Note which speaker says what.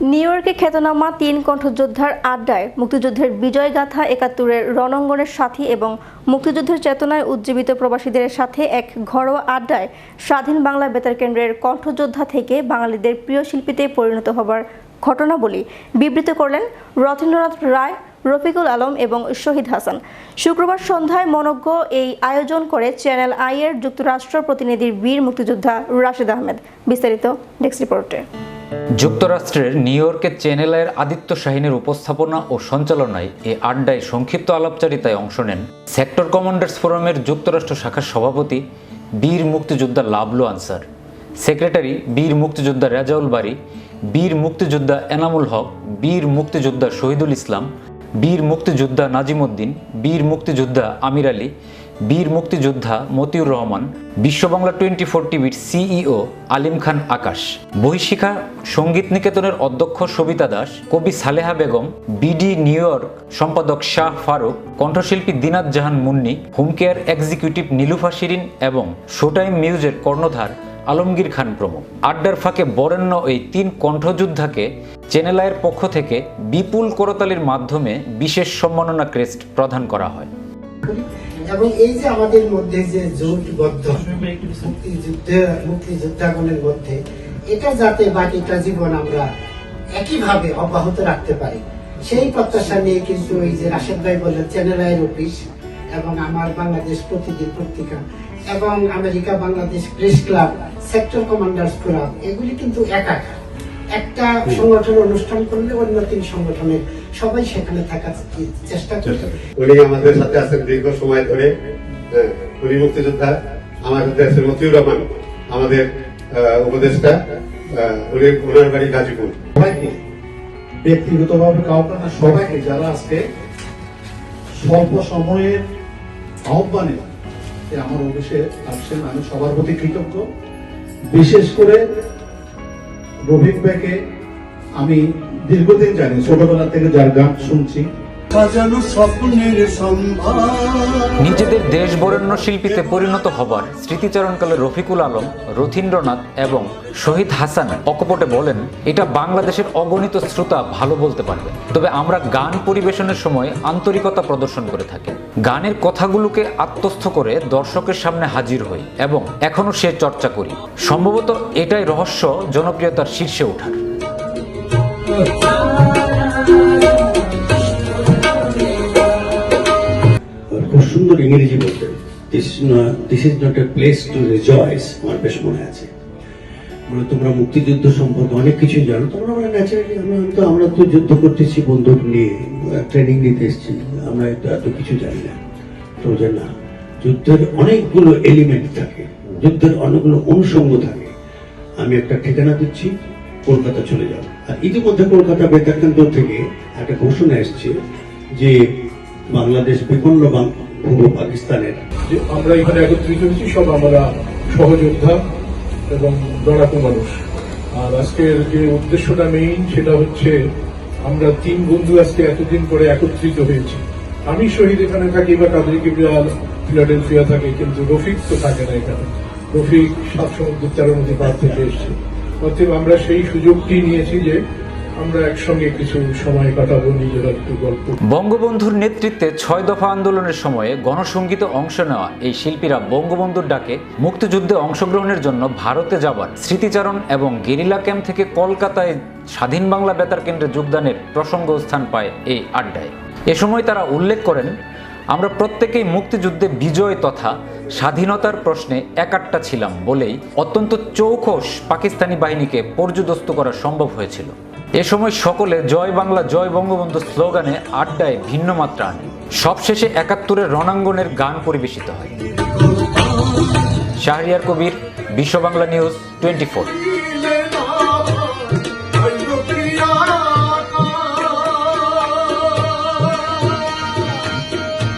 Speaker 1: New ইয়র্কে খ্যাতনামা তিন কণ্ঠযোদ্ধার আড্ডায় মুক্তিযুদ্ধের বিজয়গাথা একাত্তরের রণাঙ্গনের সাথী এবং মুক্তিযুদ্ধের চেতনায় উজ্জীবিত প্রবাসীদের সাথে এক ঘরোয়া আড্ডায় স্বাধীন বাংলা বেতার কেন্দ্রের কণ্ঠযোদ্ধা থেকে বাঙালিদের প্রিয় শিল্পীতে পরিণত হবার ঘটনাবলী বিবৃত করলেন রথীন্দ্রনাথ রায়, রফিকুল আলম এবং শহীদ হাসান। শুক্রবার সন্ধ্যায় মনজ্ঞ এই আয়োজন করে চ্যানেল আই এর যুক্তরাষ্ট্র প্রতিনিধির বীর মুক্তিযোদ্ধা রাশেদ আহমেদ। বিস্তারিত ডেস্ক রিপোর্টে।
Speaker 2: যুক্তরাষ্ট্রের নিউ ইয়র্কের চ্যানেলের আদিত্য শাহিনের উপস্থাপনা ও সঞ্চালনায় এ আড্ডায় সংক্ষিপ্ত আলাপচারিতায় অংশ নেন সেক্টর কমান্ডার্স ফোরামের যুক্তরাষ্ট্র শাখার সভাপতি বীর মুক্তিযোদ্ধা লাবলু আনসার, সেক্রেটারি বীর মুক্তিযোদ্ধা রেজাউল বাড়ি বীর মুক্তিযোদ্ধা এনামুল হক, বীর মুক্তিযোদ্ধা শহীদুল ইসলাম, বীর মুক্তিযোদ্ধা নাজিমুদ্দিন, বীর মুক্তিযোদ্ধা আমির আলী বীর মুক্তিযোদ্ধা মতিউর রহমান, বিশ্ববাংলা টোয়েন্টি ফোর টিভির সিইও আলিম খান আকাশ, বহিশিখা সংগীত নিকেতনের অধ্যক্ষ সবিতা দাস, কবি Saleha Begum, BD New York সম্পাদক শাহ ফারুক, কণ্ঠশিল্পী Dinat Jahan Munni home care executive Nilufa Shirin এবং শোটাইম মিউজের কর্ণধার আলমগীর খান প্রমুখ। আড্ডার ফাঁকে বরেণ্য এই তিন কণ্ঠযোদ্ধাকে চ্যানেলায়ের পক্ষ থেকে বিপুল করতালির মাধ্যমে বিশেষ সম্মাননা ক্রেস্ট প্রদান করা হয়।
Speaker 3: এবং এই যে আমাদের মধ্যে যে জোটবদ্ধ মুক্তিযুদ্ধ মুক্তিযোদ্ধাগণের মধ্যে এটা যাতে বাকিটা জীবন আমরা একইভাবে অব্যাহত রাখতে পারি সেই প্রত্যাশা নিয়ে কিন্তু এই যে রাশেদ ভাই বললেন চ্যানেল আইয়ের অফিস এবং আমার বাংলাদেশ প্রতিদিন পত্রিকা এবং America Bangladesh press club sector commanders forum এগুলি কিন্তু একা একটা সংগঠন অনুষ্ঠান করলে অন্য তিন সংগঠনের সবাই সেখানে থাকার চেষ্টা করে
Speaker 4: উনি আমাদের সাথে আছেন দীর্ঘ সময় ধরে উনি মুক্তিযোদ্ধা আমাদের সাথে আছেন মতিউর রহমান আমাদের উপদেষ্টা উনি ওনার বাড়ি গাজীপুর।
Speaker 5: সবাইকে ব্যক্তিগতভাবে কাউকে না সবাইকে যারা আজকে স্বল্প সময়ের আহ্বানে আমার অফিসে আসছেন আমি সবার প্রতি কৃতজ্ঞ। বিশেষ করে রফিক ভাইকে আমি দীর্ঘদিন জানি ছোটবেলা থেকে যার গান শুনছি।
Speaker 6: সাজানো স্বপ্নের সম্ভার।
Speaker 2: নিজেদের দেশ বরেণ্য শিল্পীতে পরিণত হবার স্মৃতিচারণকালে রফিকুল আলম রথীন্দ্রনাথ এবং শহীদ হাসান অকপটে বলেন, এটা বাংলাদেশের অগণিত শ্রোতা ভালো বলতে পারবে। তবে আমরা গান পরিবেশনের সময় আন্তরিকতা প্রদর্শন করে থাকি। গানের কথাগুলোকে আত্মস্থ করে দর্শকের সামনে হাজির হই এবং এখনও সে চর্চা করি। সম্ভবত এটাই রহস্য জনপ্রিয়তার শীর্ষে ওঠার।
Speaker 6: সুন্দর ইংরেজি বলতেন this is not a place to rejoice আমার বেশ মনে আছে। বলে তোমরা মুক্তিযুদ্ধ সম্পর্কে অনেক কিছু জানো। তোমরা আমরা ন্যাচারালি আমরা তো আমরা তো যুদ্ধ করতেছি বন্দুক নিয়ে। ট্রেনিং নিতে এসেছি। আমরা এত কিছু জানি না। তো না, যুদ্ধের অনেকগুলো এলিমেন্ট থাকে। যুদ্ধের অনেকগুলো অনুষঙ্গ থাকে। আমি একটা ঠিকানা দিচ্ছি, কলকাতা চলে যাও আর ইতিমধ্যে কলকাতা বেতার কেন্দ্র থেকে একটা ঘোষণা এসছে যে বাংলাদেশ বিপন্ন পূর্ব পাকিস্তানের
Speaker 7: আমরা এখানে একত্রিত হয়েছি, সব আমরা সহযোদ্ধা। এবং লড়াকু মানুষ আর আজকের যে উদ্দেশ্যটা মেইন সেটা হচ্ছে আমরা তিন বন্ধু আজকে এতদিন পরে একত্রিত হয়েছি। আমি শহীদ এখানে থাকি বা কাদের কিবরিয়াল ফিলাডেলফিয়া থাকে, কিন্তু রফিক তো থাকে না এখানে। রফিক সাত সমুদ্র তেরো নদী পার থেকে এসছে। অর্থাৎ আমরা সেই সুযোগটি নিয়েছি যে
Speaker 2: বঙ্গবন্ধুর নেতৃত্বে ছয় দফা আন্দোলনের সময়ে গণসঙ্গীতে অংশ নেওয়া এই শিল্পীরা বঙ্গবন্ধুর ডাকে মুক্তিযুদ্ধে অংশগ্রহণের জন্য ভারতে যাবার স্মৃতিচারণ এবং গেরিলা ক্যাম্প থেকে কলকাতায় স্বাধীন বাংলা বেতার কেন্দ্রে যোগদানের প্রসঙ্গ স্থান পায় এই আড্ডায়। এ সময় তারা উল্লেখ করেন, আমরা প্রত্যেকেই মুক্তিযুদ্ধে বিজয় তথা স্বাধীনতার প্রশ্নে একাট্টা ছিলাম বলেই অত্যন্ত চৌখস পাকিস্তানি বাহিনীকে পর্যদস্ত করা সম্ভব হয়েছিল। এ সময় সকলে জয় বাংলা, জয় বঙ্গবন্ধু স্লোগানে আড্ডায় ভিন্ন মাত্রা আনে। সবশেষে একাত্তরের রণাঙ্গনের গান পরিবেশিত হয়। শাহরিয়ার কবির, বিশ্ব বাংলা নিউজ টোয়েন্টি ফোর।